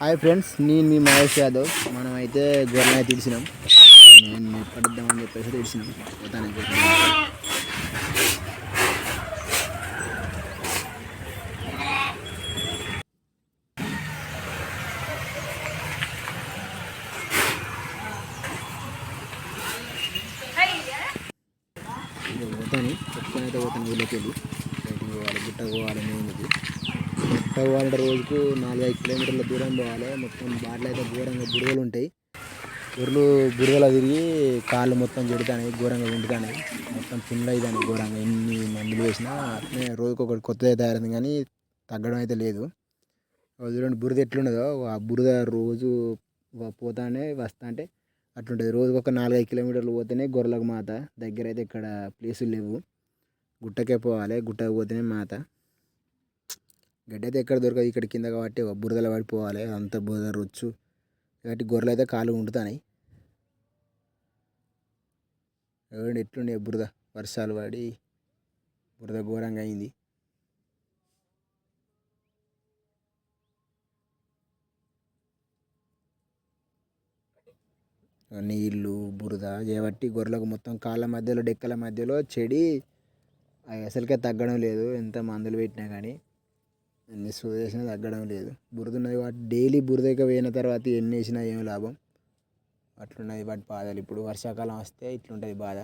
Hi friends నేను మీ మహేష్ యాదవ్. మనం అయితే గొర్రెలు అయితే ఇడిచినాం నేను పడిద్దామని చెప్పేసి ఇడిచినాం పోతానికి పోతాను. చెప్పుకొని అయితే పోతాను వీళ్ళకి వెళ్ళి. బయటికి పోవాలి గుట్టకు పోవాలి పోవాలంటే రోజుకు నాలుగైదు కిలోమీటర్ల దూరం పోవాలి. మొత్తం బాటలు అయితే ఘోరంగా బురదలు ఉంటాయి. బుర్రలు బురదలో తిరిగి కాళ్ళు మొత్తం చెడుతాయి ఘోరంగా ఉంటుతాయి మొత్తం చిన్న అవుతాయి ఘోరంగా. ఎన్ని మందులు వేసినా అట్లనే రోజుకు ఒకటి కొత్తది తయారైంది కానీ తగ్గడం అయితే లేదు. చూడండి బురద ఎట్లున్నదో. ఆ బురద రోజు పోతానే వస్తా అంటే అట్లుంటుంది. రోజుకు ఒక నాలుగైదు కిలోమీటర్లు పోతేనే గొర్రెలకు మాత. దగ్గర అయితే ఇక్కడ ప్లేసులు లేవు. గుట్టకే పోవాలి. గుట్టకు పోతేనే మాత. గడ్డి అయితే ఎక్కడ దొరకదు ఇక్కడ కింద కాబట్టి బురదలో పడిపోవాలి. అంత బురద రొచ్చు. కాబట్టి గొర్రెలు అయితే కాలు ఉంటున్నాయి చూడండి ఎట్లుండే బురద? వర్షాలు పడి బురద ఘోరంగా అయింది. నీళ్ళు బురద చేపట్టి గొర్రెలకు మొత్తం కాళ్ళ మధ్యలో డెక్కల మధ్యలో చెడి. అసలుకే తగ్గడం లేదు. ఎంత మందులు పెట్టినా కానీ. ఎన్ని సూది వేసినా తగ్గడం లేదు. బురద ఉన్నది వాటి డైలీ బురదకి పోయిన తర్వాత ఎన్ని వేసినా ఏం లాభం? అట్లున్నది వాటి బాధలు. ఇప్పుడు వర్షాకాలం వస్తే ఇట్లుంటుంది బాధ.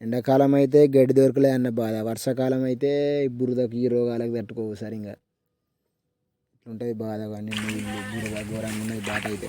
ఎండాకాలం అయితే గడ్డి దొరకలే అన్న బాధ. వర్షాకాలం అయితే బురదకు బురదకి ఈ రోగాలకు తట్టుకోవు సరిగా ఇట్లుంటుంది బాధ కానీ నీళ్ళు బురద ఘోరంగా ఉన్నది బాధ అయితే.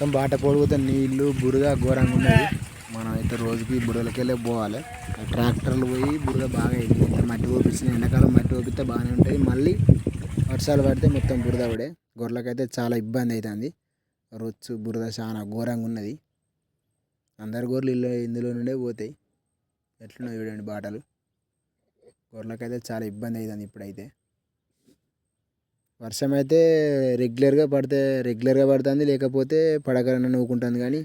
మొత్తం బాట పొడిగితే నీళ్ళు బురద ఘోరంగా ఉన్నది. మనం అయితే రోజుకి బురదలకెళ్ళే పోవాలి. ట్రాక్టర్లు పోయి బురద బాగా అయింది మట్టి పోపించిన ఎండాకాలం మట్టి పోపిస్తే బాగానే ఉంటుంది. మళ్ళీ వర్షాలు పడితే మొత్తం బురద పడే. గొర్రెలకైతే చాలా ఇబ్బంది అవుతుంది రొచ్చు బురద చాలా ఘోరంగా ఉన్నది. అందరి గొర్రెలు ఇల్లు ఇందులో నుండే పోతాయి. ఎట్లున్నాయి చూడండి బాటలు. గొర్రెలకైతే చాలా ఇబ్బంది అవుతుంది ఇప్పుడైతే. వర్షం అయితే రెగ్యులర్గా పడితే రెగ్యులర్గా పడుతుంది లేకపోతే పడకరన్న నవ్వుకుంటుంది కానీ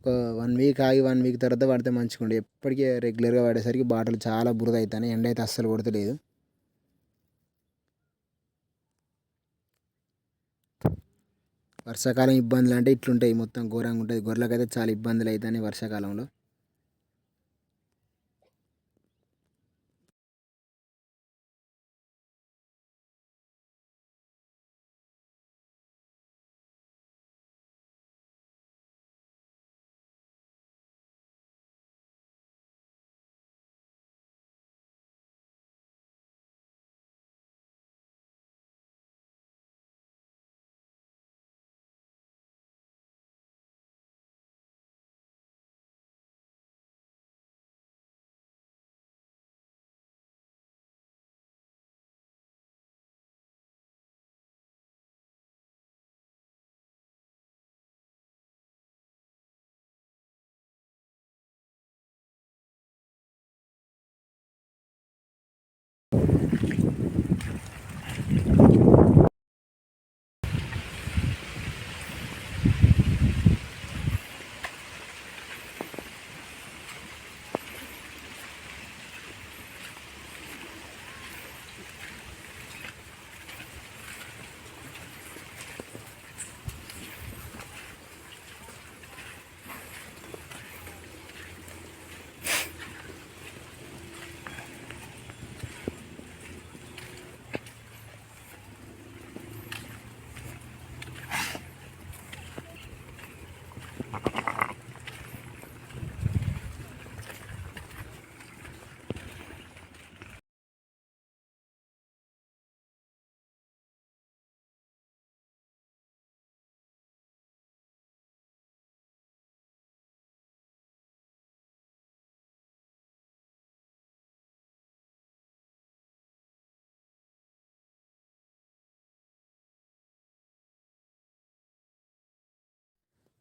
ఒక వన్ వీక్ ఆగి వన్ వీక్ తర్వాత పడితే మంచిగా ఉండే ఎప్పటికీ రెగ్యులర్గా పడేసరికి బాటలు చాలా బురద అవుతాయి ఎండ అయితే అస్సలు కొడతలేదు. వర్షాకాలం ఇబ్బందులు అంటే ఇట్లుంటాయి మొత్తం ఘోరంగా ఉంటుంది. గొర్రెలకైతే చాలా ఇబ్బందులు అవుతాయి వర్షాకాలంలో.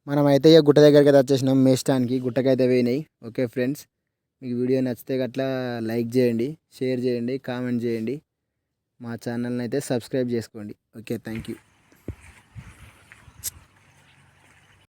మనం అయితే ఇక గుట్ట దగ్గరికి అయితే వచ్చేసినాం. మేస్టానికి గుట్టకైతే పోయినాయి. ఓకే ఫ్రెండ్స్ మీకు వీడియో నచ్చితే గట్లా లైక్ చేయండి షేర్ చేయండి కామెంట్ చేయండి. మా ఛానల్ని అయితే సబ్స్క్రైబ్ చేసుకోండి. Okay thank you